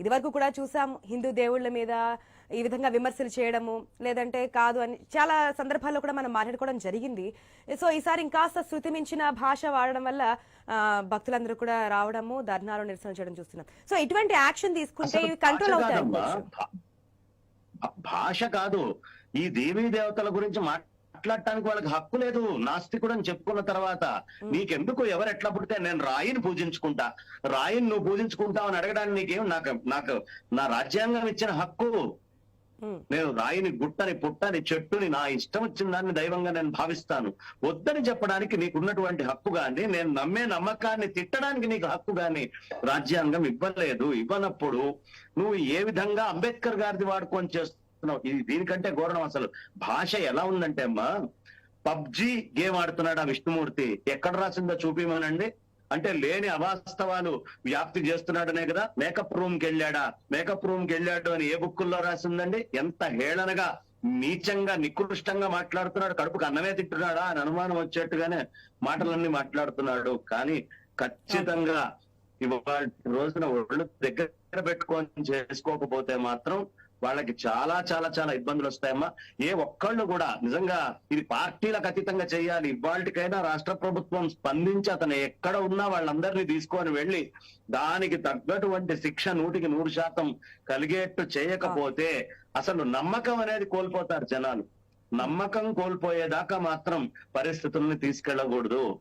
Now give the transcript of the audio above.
ఇది వరకు కూడా చూసాం హిందూ దేవుళ్ళ మీద ఈ విధంగా విమర్శలు చేయడము లేదంటే కాదు అని చాలా సందర్భాల్లో కూడా మనం మాట్లాడుకోవడం జరిగింది. సో ఈసారి ఇంకాస్త శృతి మించిన భాష వాడడం వల్ల భక్తులందరూ కూడా రావడము ధర్నాలు నిరసన చేయడం చూస్తున్నాం. సో ఇటువంటి యాక్షన్ తీసుకుంటే ఇవి కంట్రోల్ అవుతాయి. భాష కాదు. ఈ దేవీ దేవతల గురించి మాట్లాడటానికి వాళ్ళకి హక్కు లేదు. నాస్తికుడు అని చెప్పుకున్న తర్వాత నీకెందుకు ఎవరు ఎట్లా పుడితే నేను రాయిని పూజించుకుంటా? రాయిని నువ్వు పూజించుకుంటావు అని అడగడానికి నీకేం నాకు నాకు నా రాజ్యాంగం ఇచ్చిన హక్కు? నేను రాయిని గుట్టని పుట్టని చెట్టుని నా ఇష్టం వచ్చిన దాన్ని దైవంగా నేను భావిస్తాను. వద్దని చెప్పడానికి నీకున్నటువంటి హక్కు గాని నేను నమ్మే నమ్మకాన్ని తిట్టడానికి నీకు హక్కు గాని రాజ్యాంగం ఇవ్వలేదు. ఇవ్వనప్పుడు నువ్వు ఏ విధంగా అంబేద్కర్ గారిది వాడుకొని చేస్తున్నావు ఇది దీనికంటే ఘోరం అసలు. భాష ఎలా ఉందంటే అమ్మా పబ్జి గేమ్ ఆడుతున్నాడు ఆ విష్ణుమూర్తి? ఎక్కడ రాసిందో చూపిమనండి. అంటే లేని అవాస్తవాలు వ్యాప్తి చేస్తున్నాడనే కదా మేకప్ రూమ్కి వెళ్ళాడా? మేకప్ రూమ్కి వెళ్ళాడు అని ఏ బుక్కుల్లో రాసిందండి? ఎంత హేళనగా నీచంగా నికృష్టంగా మాట్లాడుతున్నాడు. కడుపుకు అన్నమే తింటున్నాడా అని అనుమానం వచ్చేట్టుగానే మాటలన్నీ మాట్లాడుతున్నాడు. కానీ ఖచ్చితంగా ఇవాళ రోజున ఒళ్ళు దగ్గర పెట్టుకొని చేసుకోకపోతే మాత్రం వాళ్ళకి చాలా చాలా చాలా ఇబ్బందులు వస్తాయమ్మా. ఏ ఒక్కళ్ళు కూడా నిజంగా ఇది పార్టీలకు అతీతంగా చేయాలి. ఇవాళకైనా రాష్ట్ర ప్రభుత్వం స్పందించి అతను ఎక్కడ ఉన్నా వాళ్ళందరినీ తీసుకొని వెళ్ళి దానికి తగ్గటువంటి శిక్ష నూటికి నూరు శాతం కలిగేట్టు చేయకపోతే అసలు నమ్మకం అనేది కోల్పోతారు జనాలు. నమ్మకం కోల్పోయేదాకా మాత్రం పరిస్థితుల్ని తీసుకెళ్ళకూడదు.